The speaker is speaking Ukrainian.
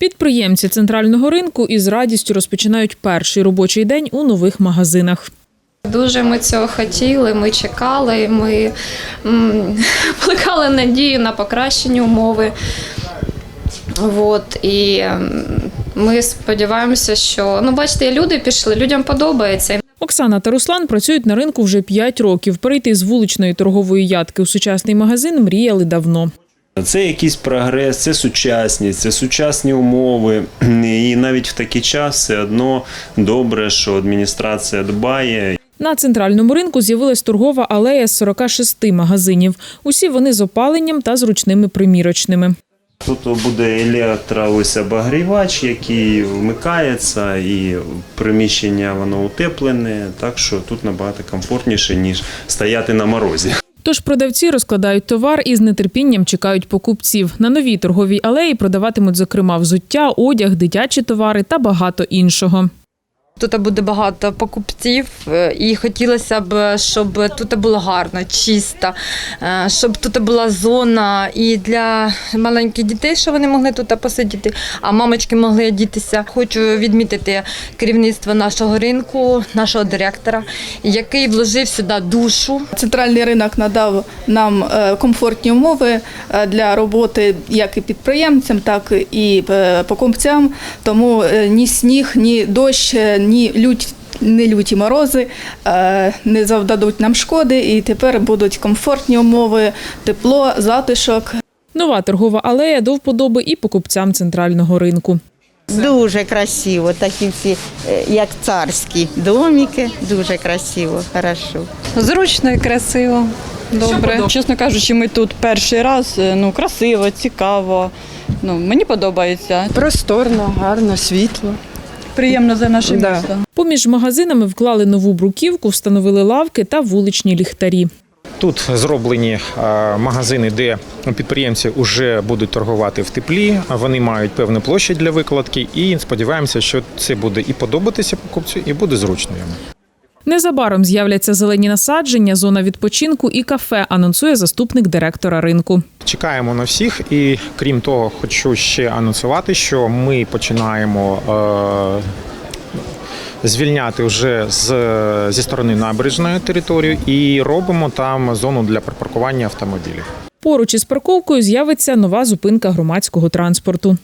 Підприємці центрального ринку із радістю розпочинають перший робочий день у нових магазинах. Дуже ми цього хотіли, ми чекали, ми плекали надію на покращення умови. От, і ми сподіваємося, що ну бачите, люди пішли, людям подобається. Оксана та Руслан працюють на ринку вже 5 років. Перейти з вуличної торгової ядки у сучасний магазин мріяли давно. Це якийсь прогрес, це сучасність, це сучасні умови. І навіть в такий час все одно добре, що адміністрація дбає. На центральному ринку з'явилась торгова алея з 46 магазинів. Усі вони з опаленням та зручними примірочними. Тут буде електро ось обогрівач, який вмикається, і приміщення воно утеплене, так що тут набагато комфортніше, ніж стояти на морозі. Тож продавці розкладають товар і з нетерпінням чекають покупців. На новій торговій алеї продаватимуть, зокрема, взуття, одяг, дитячі товари та багато іншого. Тут буде багато покупців, е, і хотілося б, щоб тут було гарно, чисто, е, щоб тут була зона і для маленьких дітей, щоб вони могли тут посидіти, а мамочки могли одітися. Хочу відмітити керівництво нашого ринку, нашого директора, який вложив сюди душу. Центральний ринок надав нам е, комфортні умови для роботи як і підприємцям, так і покупцям. Тому ні сніг, ні дощ, ні лють. Не люті морози е, не завдадуть нам шкоди, і тепер будуть комфортні умови, тепло, затишок. Нова торгова алея до вподоби і покупцям центрального ринку. Дуже красиво, такі всі, е, як царські домики, дуже красиво, хорошо. Зручно і красиво. Добре. Чесно кажучи, ми тут перший раз. е, Ну, красиво, цікаво. Ну, мені подобається. Просторно, гарно, світло. Приємно за наше Да. місто. Поміж магазинами вклали нову бруківку, встановили лавки та вуличні ліхтарі. Тут зроблені е, магазини, де підприємці вже будуть торгувати в теплі. Вони мають певну площадь для викладки, і сподіваємося, що це буде і подобатися покупцю, і буде зручно йому. Незабаром з'являться зелені насадження, зона відпочинку і кафе, анонсує заступник директора ринку. Чекаємо на всіх, і крім того, хочу ще анонсувати, що ми починаємо. Е, Звільняти вже з, зі сторони набережної територію і робимо там зону для припаркування автомобілів. Поруч із парковкою з'явиться нова зупинка громадського транспорту.